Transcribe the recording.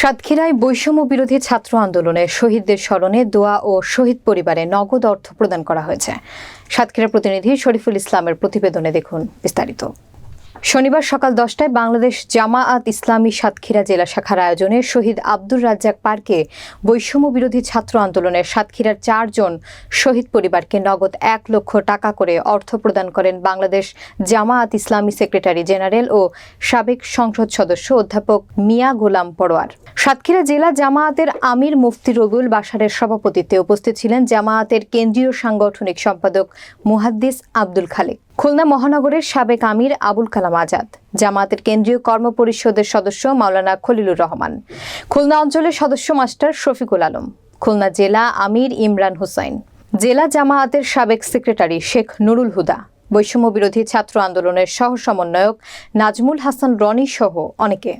সাতক্ষীরায় বৈষম্য বিরোধী ছাত্র আন্দোলনে শহীদদের স্মরণে দোয়া ও শহীদ পরিবারে নগদ অর্থ প্রদান করা হয়েছে। সাতক্ষীরা প্রতিনিধি শরীফুল ইসলামের প্রতিবেদনে দেখুন বিস্তারিত। শনিবার সকাল দশটায় বাংলাদেশ জামাআত ইসলামী সাতক্ষীরা জেলা শাখার আয়োজনে শহীদ আব্দুর রাজ্জাক পার্কে বৈষম্য বিরোধী ছাত্র আন্দোলনের সাতক্ষীরার চারজন শহীদ পরিবারকে নগদ এক লক্ষ টাকা করে অর্থ প্রদান করেন বাংলাদেশ জামাআত ইসলামী সেক্রেটারি জেনারেল ও সাবেক সংসদ সদস্য অধ্যাপক মিয়া গোলাম পরোয়ার। সাতক্ষীরা জেলা জামায়াতের আমির মুফতি রবিউল বাসারের সভাপতিত্বে উপস্থিত ছিলেন জামায়াতের কেন্দ্রীয় সাংগঠনিক সম্পাদক মুহাদ্দিস আব্দুল খালেক। খুলনা মহানগরের সাবেক আমির আবুল কালাম আজাদ, জামাতের কেন্দ্রীয় কর্ম পরিষদের সদস্য মাওলানা খলিলুর রহমান, খুলনা অঞ্চলের সদস্য মাস্টার শফিকুল আলম, খুলনা জেলা আমির ইমরান হুসাইন, জেলা জামায়াতের সাবেক সেক্রেটারি শেখ নুরুল হুদা, বৈষম্য বিরোধী ছাত্র আন্দোলনের সহ সমন্বয়ক নাজমুল হাসান রনি সহ অনেকে।